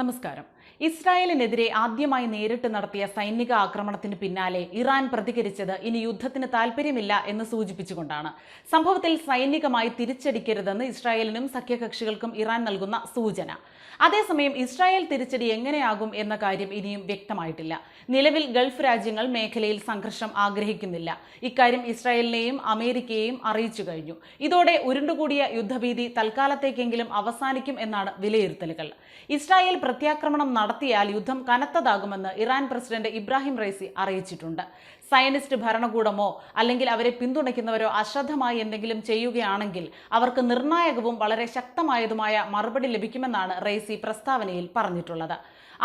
നമസ്കാരം. ഇസ്രായേലിനെതിരെ ആദ്യമായി നേരിട്ട് നടത്തിയ സൈനിക ആക്രമണത്തിന് പിന്നാലെ ഇറാൻ പ്രതികരിച്ചത് ഇനി യുദ്ധത്തിന് താൽപ്പര്യമില്ല എന്ന് സൂചിപ്പിച്ചുകൊണ്ടാണ്. സംഭവത്തിൽ സൈനികമായി തിരിച്ചടിക്കരുതെന്ന് ഇസ്രായേലിനും സഖ്യകക്ഷികൾക്കും ഇറാൻ നൽകുന്ന സൂചന. അതേസമയം ഇസ്രായേൽ തിരിച്ചടി എങ്ങനെയാകും എന്ന കാര്യം ഇനിയും വ്യക്തമായിട്ടില്ല. നിലവിൽ ഗൾഫ് രാജ്യങ്ങൾ മേഖലയിൽ സംഘർഷം ആഗ്രഹിക്കുന്നില്ല. ഇക്കാര്യം ഇസ്രായേലിനെയും അമേരിക്കയെയും അറിയിച്ചു കഴിഞ്ഞു. ഇതോടെ ഉരുണ്ടുകൂടിയ യുദ്ധഭീതി തൽക്കാലത്തേക്കെങ്കിലും അവസാനിക്കും എന്നാണ് വിലയിരുത്തലുകൾ. ഇസ്രായേൽ പ്രത്യാക്രമണം നടത്തിയാൽ യുദ്ധം കനത്തതാകുമെന്ന് ഇറാൻ പ്രസിഡന്റ് ഇബ്രാഹിം റൈസി അറിയിച്ചിട്ടുണ്ട്. സയനിസ്റ്റ് ഭരണകൂടമോ അല്ലെങ്കിൽ അവരെ പിന്തുണയ്ക്കുന്നവരോ അശ്രദ്ധമായി എന്തെങ്കിലും ചെയ്യുകയാണെങ്കിൽ അവർക്ക് നിർണായകവും വളരെ ശക്തമായതുമായ മറുപടി ലഭിക്കുമെന്നാണ് റൈസി പ്രസ്താവനയിൽ പറഞ്ഞിട്ടുള്ളത്.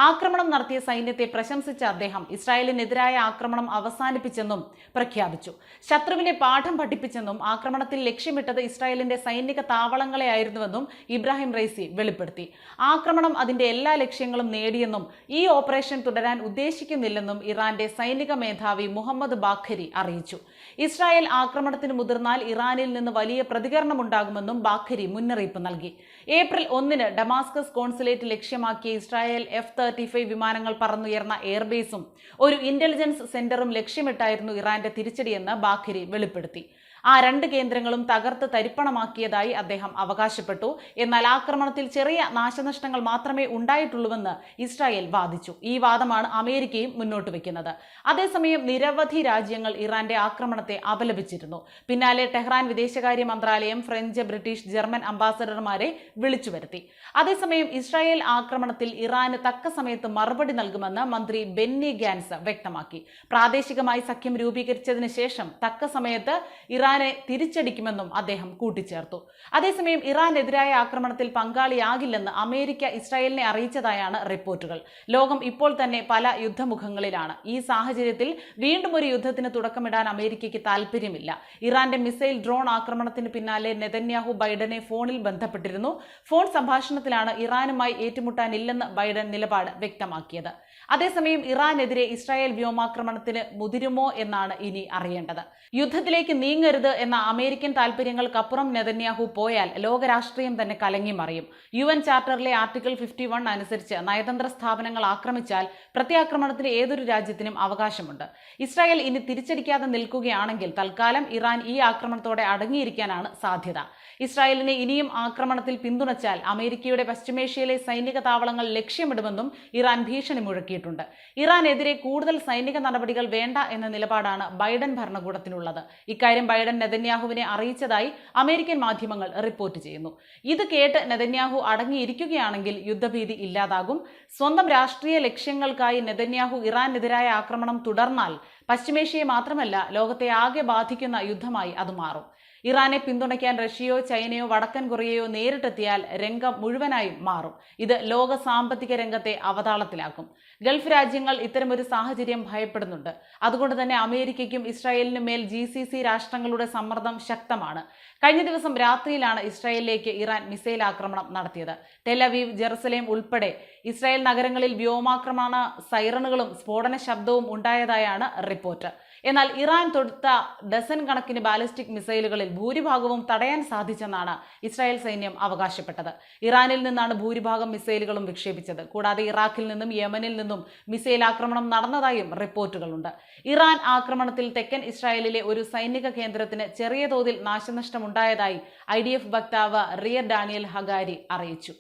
ആക്രമണം നടത്തിയ സൈന്യത്തെ പ്രശംസിച്ച അദ്ദേഹം ഇസ്രായേലിനെതിരായ ആക്രമണം അവസാനിപ്പിച്ചെന്നും പ്രഖ്യാപിച്ചു. ശത്രുവിനെ പാഠം പഠിപ്പിച്ചെന്നും ആക്രമണത്തിൽ ലക്ഷ്യമിട്ടത് ഇസ്രായേലിന്റെ സൈനിക താവളങ്ങളെ ആയിരുന്നുവെന്നും ഇബ്രാഹിം റൈസി വെളിപ്പെടുത്തി. ആക്രമണം അതിന്റെ എല്ലാ ലക്ഷ്യങ്ങളും നേടിയെന്നും ഈ ഓപ്പറേഷൻ തുടരാൻ ഉദ്ദേശിക്കുന്നില്ലെന്നും ഇറാന്റെ സൈനിക മേധാവി മുഹമ്മദ് ബാഖരി അറിയിച്ചു. ഇസ്രായേൽ ആക്രമണത്തിന് മുതിർന്നാൽ ഇറാനിൽ നിന്ന് വലിയ പ്രതികരണം ഉണ്ടാകുമെന്നും ബാഖരി മുന്നറിയിപ്പ് നൽകി. ഏപ്രിൽ ഒന്നിന് ഡമാസ്കസ് കോൺസുലേറ്റ് ലക്ഷ്യമാക്കിയ ഇസ്രായേൽ എഫ് തേർട്ടി ഫൈവ് വിമാനങ്ങൾ പറന്നുയർന്ന എയർബേസും ഒരു ഇന്റലിജൻസ് സെന്ററും ലക്ഷ്യമിട്ടായിരുന്നു ഇറാന്റെ തിരിച്ചടിയെന്ന് ബാഖരി വെളിപ്പെടുത്തി. ആ രണ്ട് കേന്ദ്രങ്ങളും തകർത്ത് തരിപ്പണമാക്കിയതായി അദ്ദേഹം അവകാശപ്പെട്ടു. എന്നാൽ ആക്രമണത്തിൽ ചെറിയ നാശനഷ്ടങ്ങൾ മാത്രമേ ഉണ്ടായിട്ടുള്ളൂവെന്ന് ഇസ്രായേൽ വാദിച്ചു. ഈ വാദമാണ് അമേരിക്കയും മുന്നോട്ട് വെക്കുന്നത്. അതേസമയം നിരവധി രാജ്യങ്ങൾ ഇറാന്റെ ആക്രമണത്തെ അപലപിച്ചിരുന്നു. പിന്നാലെ ടെഹ്റാൻ വിദേശകാര്യ മന്ത്രാലയം ഫ്രഞ്ച് ബ്രിട്ടീഷ് ജർമ്മൻ അംബാസഡർമാരെ വിളിച്ചു വരുത്തി. അതേസമയം ഇസ്രായേൽ ആക്രമണത്തിൽ ഇറാന് തക്ക സമയത്ത് മറുപടി നൽകുമെന്ന് മന്ത്രി ബെന്നി ഗാൻസ് വ്യക്തമാക്കി. പ്രാദേശികമായി സഖ്യം രൂപീകരിച്ചതിന് ശേഷം തക്ക സമയത്ത് ഇറാനെ തിരിച്ചടിക്കുമെന്നും അദ്ദേഹം കൂട്ടിച്ചേർത്തു. അതേസമയം ഇറാനെതിരായ ആക്രമണത്തിൽ പങ്കാളിയാകില്ലെന്ന് അമേരിക്ക ഇസ്രായേലിനെ അറിയിച്ചതായാണ് റിപ്പോർട്ടുകൾ. ലോകം ഇപ്പോൾ തന്നെ പല യുദ്ധമുഖങ്ങളിലാണ്. ഈ സാഹചര്യത്തിൽ വീണ്ടും ഒരു യുദ്ധത്തിന് തുടക്കമിടാൻ അമേരിക്കയ്ക്ക് താല്പര്യമില്ല ഇറാന്റെ മിസൈൽ ഡ്രോൺ ആക്രമണത്തിന് പിന്നാലെ നെതന്യാഹു ബൈഡനെ ഫോണിൽ ബന്ധപ്പെട്ടിരുന്നു. ഫോൺ സംഭാഷണത്തിലാണ് ഇറാനുമായി ഏറ്റുമുട്ടാനില്ലെന്ന് ബൈഡൻ നിലപാട് വ്യക്തമാക്കിയത്. അതേസമയം ഇറാനെതിരെ ഇസ്രായേൽ വ്യോമാക്രമണത്തിന് മുതിരുമോ എന്നാണ് ഇനി അറിയേണ്ടത്. യുദ്ധത്തിലേക്ക് നീങ്ങരുത് എന്ന അമേരിക്കൻ താൽപര്യങ്ങൾക്കപ്പുറം നെതന്യാഹു പോയാൽ ലോകരാഷ്ട്രീയം തന്നെ കലങ്ങി മറിയും. യു എൻ ചാർട്ടറിലെ ആർട്ടിക്കിൾ ഫിഫ്റ്റി വൺ അനുസരിച്ച് നയതന്ത്ര സ്ഥാപനങ്ങൾ ആക്രമിച്ചാൽ പ്രത്യാക്രമണത്തിന് ഏതൊരു രാജ്യത്തിനും അവകാശമുണ്ട്. ഇസ്രായേൽ ഇനി തിരിച്ചടിക്കാതെ നിൽക്കുകയാണെങ്കിൽ തൽക്കാലം ഇറാൻ ഈ ആക്രമണത്തോടെ അടങ്ങിയിരിക്കാനാണ് സാധ്യത. ഇസ്രായേലിനെ ഇനിയും ആക്രമണത്തിൽ പിന്തുണച്ചാൽ അമേരിക്കയുടെ പശ്ചിമേഷ്യയിലെ സൈനിക താവളങ്ങൾ ലക്ഷ്യമിടുമെന്നും ഇറാൻ ഭീഷണി മുഴക്കിയിട്ടുണ്ട് ഇറാനെതിരെ കൂടുതൽ സൈനിക നടപടികൾ വേണ്ട എന്ന നിലപാടാണ് ബൈഡൻ ഭരണകൂടത്തിനുള്ളത്. ഇക്കാര്യം ബൈഡൻ നെതന്യാഹുവിനെ അറിയിച്ചതായി അമേരിക്കൻ മാധ്യമങ്ങൾ റിപ്പോർട്ട് ചെയ്യുന്നു. ഇത് കേട്ട് നെതന്യാഹു അടങ്ങിയിരിക്കുകയാണെങ്കിൽ യുദ്ധഭീതി ഇല്ലാതാകും. സ്വന്തം രാഷ്ട്രീയ ലക്ഷ്യങ്ങൾക്കായി നെതന്യാഹു ഇറാനെതിരായ ആക്രമണം തുടർന്നാൽ പശ്ചിമേഷ്യയെ മാത്രമല്ല ലോകത്തെ ആകെ ബാധിക്കുന്ന യുദ്ധമായി അത് മാറും. ഇറാനെ പിന്തുണയ്ക്കാൻ റഷ്യയോ ചൈനയോ വടക്കൻ കൊറിയയോ നേരിട്ടെത്തിയാൽ രംഗം മുഴുവനായും മാറും. ഇത് ലോക സാമ്പത്തിക രംഗത്തെ അവതാളത്തിലാക്കും. ഗൾഫ് രാജ്യങ്ങൾ ഇത്തരമൊരു സാഹചര്യം ഭയപ്പെടുന്നുണ്ട്. അതുകൊണ്ട് തന്നെ അമേരിക്കയ്ക്കും ഇസ്രായേലിനും മേൽ ജി സി സി രാഷ്ട്രങ്ങളുടെ സമ്മർദ്ദം ശക്തമാണ്. കഴിഞ്ഞ ദിവസം രാത്രിയിലാണ് ഇസ്രായേലിലേക്ക് ഇറാൻ മിസൈൽ ആക്രമണം നടത്തിയത്. തെലവീവ് ജെറുസലേം ഉൾപ്പെടെ ഇസ്രായേൽ നഗരങ്ങളിൽ വ്യോമാക്രമണ സൈറണുകളും സ്ഫോടന ശബ്ദവും ഉണ്ടായതായാണ് റിപ്പോർട്ട്. എന്നാൽ ഇറാൻ തൊടുത്ത ഡസൻ കണക്കിന് ബാലിസ്റ്റിക് മിസൈലുകളിൽ ഭൂരിഭാഗവും തടയാൻ സാധിച്ചെന്നാണ് ഇസ്രായേൽ സൈന്യം അവകാശപ്പെട്ടത്. ഇറാനിൽ നിന്നാണ് ഭൂരിഭാഗം മിസൈലുകളും വിക്ഷേപിച്ചത്. കൂടാതെ ഇറാഖിൽ നിന്നും യമനിൽ നിന്നും മിസൈൽ ആക്രമണം നടന്നതായും റിപ്പോർട്ടുകളുണ്ട്. ഇറാൻ ആക്രമണത്തിൽ തെക്കൻ ഇസ്രായേലിലെ ഒരു സൈനിക കേന്ദ്രത്തിന് ചെറിയ തോതിൽ നാശനഷ്ടമുണ്ടായതായി ഐ ഡി എഫ് വക്താവ് റിയർ ഡാനിയൽ ഹഗാരി അറിയിച്ചു.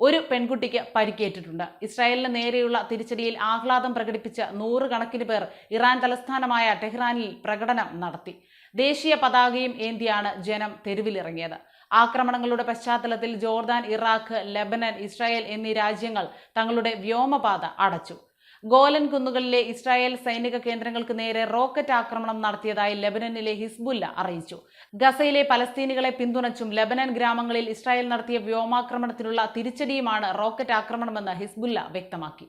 ഒരു പെൺകുട്ടിക്ക് പരിക്കേറ്റിട്ടുണ്ട്. ഇസ്രായേലിന് നേരെയുള്ള തിരിച്ചടിയിൽ ആഹ്ലാദം പ്രകടിപ്പിച്ച നൂറുകണക്കിന് പേർ ഇറാൻ തലസ്ഥാനമായ ടെഹ്റാനിൽ പ്രകടനം നടത്തി. ദേശീയ പതാകയും ഏന്തിയാണ് ജനം തെരുവിലിറങ്ങിയത്. ആക്രമണങ്ങളുടെ പശ്ചാത്തലത്തിൽ ജോർദാൻ ഇറാഖ് ലെബനൻ ഇസ്രായേൽ എന്നീ രാജ്യങ്ങൾ തങ്ങളുടെ വ്യോമപാത അടച്ചു. ഗോലൻ കുന്നുകളിലെ ഇസ്രായേൽ സൈനിക കേന്ദ്രങ്ങൾക്ക് നേരെ റോക്കറ്റ് ആക്രമണം നടത്തിയതായി ലെബനനിലെ ഹിസ്ബുല്ല അറിയിച്ചു. ഗസയിലെ പലസ്തീനികളെ പിന്തുണച്ചും ലെബനൻ ഗ്രാമങ്ങളിൽ ഇസ്രായേൽ നടത്തിയ വ്യോമാക്രമണത്തിനുള്ള തിരിച്ചടിയുമാണ് റോക്കറ്റ് ആക്രമണമെന്ന് ഹിസ്ബുല്ല വ്യക്തമാക്കി.